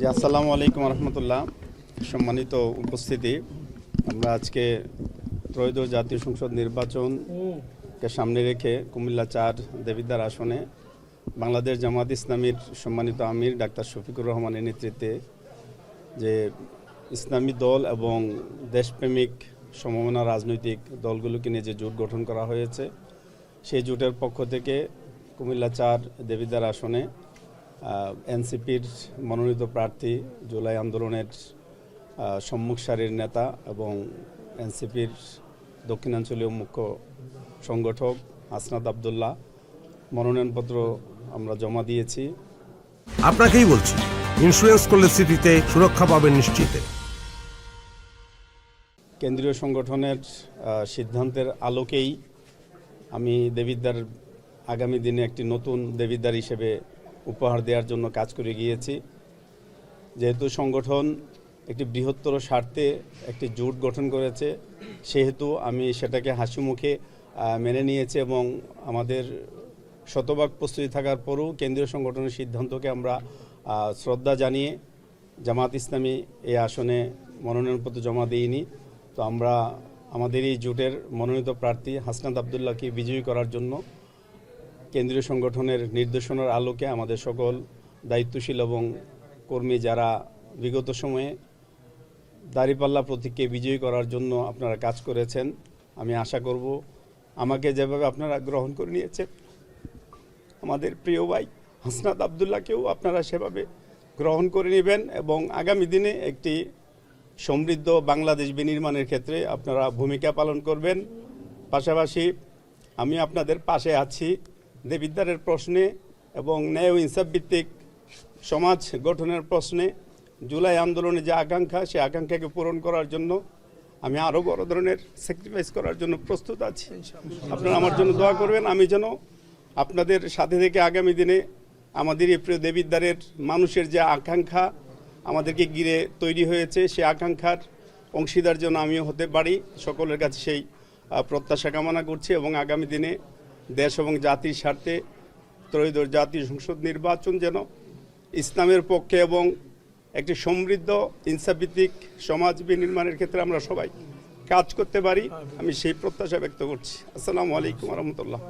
জি আসসালামু আলাইকুম রহমতুল্লাহ, সম্মানিত উপস্থিতি। আমরা আজকে ত্রয়োদশ জাতীয় সংসদ নির্বাচনকে সামনে রেখে কুমিল্লা চার দেবিদ্বার আসনে বাংলাদেশ জামাত ইসলামীর সম্মানিত আমির ডাক্তার শফিকুর রহমানের নেতৃত্বে যে ইসলামী দল এবং দেশপ্রেমিক সমমনা রাজনৈতিক দলগুলোকে নিয়ে যে জোট গঠন করা হয়েছে, সেই জোটের পক্ষ থেকে কুমিল্লা চার দেবিদ্বার আসনে এনসিপির মনোনীত প্রার্থী জুলাই আন্দোলনের সম্মুখ সারির নেতা এবং এনসিপির দক্ষিণাঞ্চলীয় মুখ্য সংগঠক আসনাদ আবদুল্লাহ। মনোনয়নপত্র আমরা জমা দিয়েছি। আপনাকেই বলছি ইন্স্যুরেন্স করলে সিটিতে সুরক্ষা পাবেন নিশ্চিতে। কেন্দ্রীয় সংগঠনের সিদ্ধান্তের আলোকেই আমি দেবিদ্বার আগামী দিনে একটি নতুন দেবিদ্বার হিসেবে উপহার দেওয়ার জন্য কাজ করে গিয়েছি। যেহেতু সংগঠন একটি বৃহত্তর স্বার্থে একটি জোট গঠন করেছে, সেহেতু আমি সেটাকে হাসি মুখে মেনে নিয়েছি এবং আমাদের শতভাগ প্রস্তুতি থাকার পরও কেন্দ্রীয় সংগঠনের সিদ্ধান্তকে আমরা শ্রদ্ধা জানিয়ে জামাত ইসলামী এই আসনে মনোনয়নপত্র জমা দিইনি। তো আমরা আমাদের এই জোটের মনোনীত প্রার্থী হাসনাত আবদুল্লাহকে বিজয়ী করার জন্য কেন্দ্রীয় সংগঠনের নির্দেশনার আলোকে আমাদের সকল দায়িত্বশীল এবং কর্মী যারা বিগত সময়ে দাঁড়িপাল্লা প্রতীককে বিজয়ী করার জন্য আপনারা কাজ করেছেন, আমি আশা করব আমাকে যেভাবে আপনারা গ্রহণ করে নিয়েছেন, আমাদের প্রিয় ভাই হাসনাত আবদুল্লাহকেও আপনারা সেভাবে গ্রহণ করে নেবেন এবং আগামী দিনে একটি সমৃদ্ধ বাংলাদেশ বিনির্মাণের ক্ষেত্রে আপনারা ভূমিকা পালন করবেন। পাশাপাশি আমি আপনাদের পাশে আছি। দেবিদ্বারের প্রশ্নে এবং ন্যায় ও ইনসাফ ভিত্তিক সমাজ গঠনের প্রশ্নে জুলাই আন্দোলনে যে আকাঙ্ক্ষা সেই আকাঙ্ক্ষাকে পূরণ করার জন্য আমি আরও বড় ধরনের স্যাক্রিফাইস করার জন্য প্রস্তুত আছি। আপনারা আমার জন্য দোয়া করবেন। আমি যেন আপনাদের সাথে থেকে আগামী দিনে আমাদের এই প্রিয় দেবিদ্বারের মানুষের যে আকাঙ্ক্ষা আমাদেরকে ঘিরে তৈরি হয়েছে সেই আকাঙ্ক্ষার অংশীদার যেন আমিও হতে পারি। সকলের কাছে সেই প্রত্যাশা কামনা করছি এবং আগামী দিনে দেশ এবং জাতির স্বার্থে ত্রয়োদশ জাতীয় সংসদ নির্বাচন যেন ইসলামের পক্ষে এবং একটি সমৃদ্ধ ইনসাভিত্তিক সমাজ বিনির্মাণের ক্ষেত্রে আমরা সবাই কাজ করতে পারি। আমি সেই প্রত্যাশা ব্যক্ত করছি। আসসালামু আলাইকুম রহমতুল্লাহ।